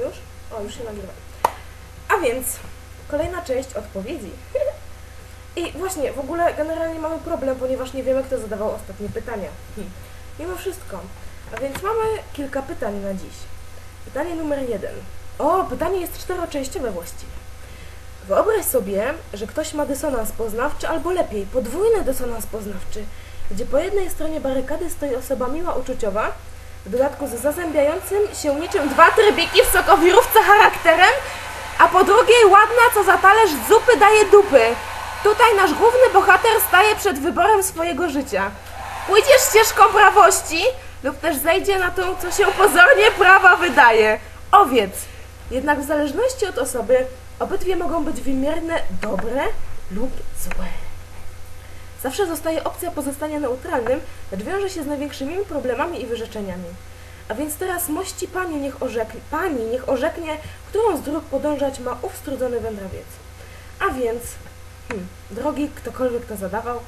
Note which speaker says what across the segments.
Speaker 1: Już? O, już się nagrywa. A więc, kolejna część odpowiedzi. I właśnie, w ogóle generalnie mamy problem, ponieważ nie wiemy, kto zadawał ostatnie pytania. Hmm. Mimo wszystko. A więc mamy kilka pytań na dziś. Pytanie numer jeden. O, pytanie jest czteroczęściowe właściwie. Wyobraź sobie, że ktoś ma dysonans poznawczy, albo lepiej, podwójny dysonans poznawczy, gdzie po jednej stronie barykady stoi osoba miła, uczuciowa, w dodatku z zazębiającym się niczym dwa trybiki w sokowirówce charakterem, a po drugiej ładna, co za talerz zupy daje dupy. Tutaj nasz główny bohater staje przed wyborem swojego życia. Pójdziesz ścieżką prawości lub też zejdzie na tą, co się pozornie prawa wydaje. Owiec. Jednak w zależności od osoby, obydwie mogą być wymierne dobre lub złe. Zawsze zostaje opcja pozostania neutralnym, lecz wiąże się z największymi problemami i wyrzeczeniami. A więc teraz mości pani niech orzeknie, pani niech orzeknie, którą z dróg podążać ma ów strudzony wędrowiec. A więc, hmm, drogi ktokolwiek to zadawał,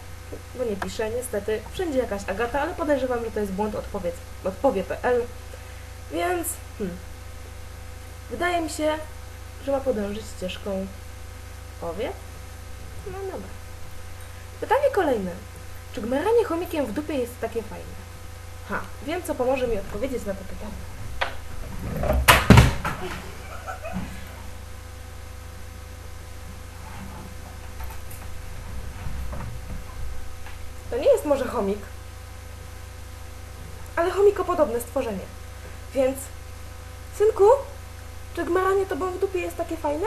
Speaker 1: bo nie pisze, niestety, wszędzie jakaś Agata, ale podejrzewam, że to jest błąd odpowiedz, odpowie.pl, więc, hmm, wydaje mi się, że ma podążyć ścieżką powie. No dobra. Kolejne. Czy gmeranie chomikiem w dupie jest takie fajne? Ha, wiem co pomoże mi odpowiedzieć na to pytanie. To nie jest może chomik, ale chomikopodobne stworzenie. Więc, synku, czy gmeranie tobą w dupie jest takie fajne?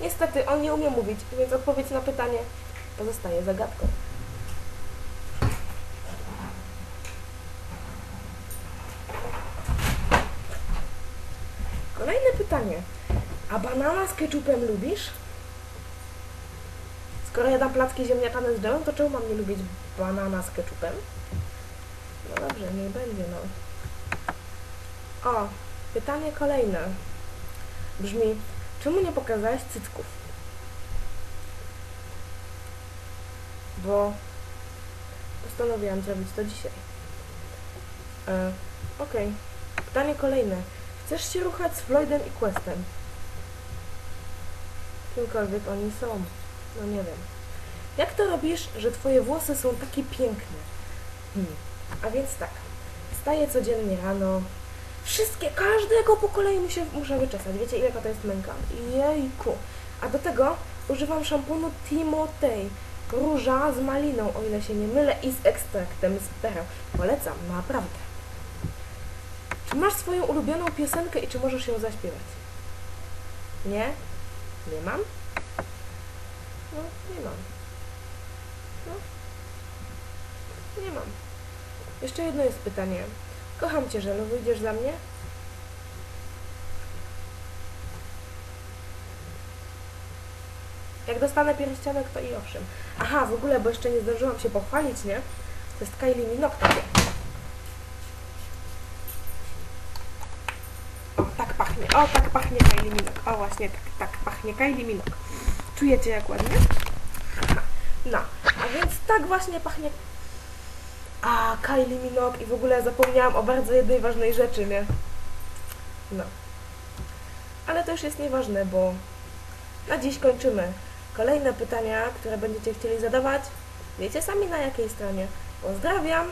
Speaker 1: Niestety, on nie umie mówić, więc odpowiedź na pytanie pozostaje zagadką. Kolejne pytanie. A banana z ketchupem lubisz? Skoro jadam placki ziemniaczane z dżemem, to czemu mam nie lubić banana z ketchupem? No dobrze, niech będzie, no. O, pytanie kolejne. Brzmi, czemu nie pokazałeś cycków? Bo postanowiłam zrobić to dzisiaj. E, Okej. Pytanie kolejne. Chcesz się ruchać z Floydem i Questem? Kimkolwiek oni są. No nie wiem. Jak to robisz, że twoje włosy są takie piękne? Hmm. A więc tak. Wstaję codziennie rano. Wszystkie, każdego po kolei muszę, muszę wyczesać. Wiecie, ile to jest męka? Jejku. A do tego używam szamponu Timotej. Róża z maliną, o ile się nie mylę, i z ekstraktem z pereł. Polecam, naprawdę. Czy masz swoją ulubioną piosenkę i czy możesz ją zaśpiewać? Nie? Nie mam? No, nie mam. No. Nie mam. Jeszcze jedno jest pytanie. Kocham Cię, Żelu, wyjdziesz za mnie? Jak dostanę pierścionek, to i owszem. Aha, w ogóle, bo jeszcze nie zdążyłam się pochwalić, nie? To jest Kylie Minogue takie. O, tak pachnie. O, tak pachnie Kylie Minogue. O, właśnie, tak, tak pachnie Kylie Minogue. Czujecie jak ładnie? No, a więc tak właśnie pachnie a, Kylie Minogue i w ogóle zapomniałam o bardzo jednej ważnej rzeczy, nie? No. Ale to już jest nieważne, bo na dziś kończymy. Kolejne pytania, które będziecie chcieli zadawać, wiecie sami na jakiej stronie. Pozdrawiam!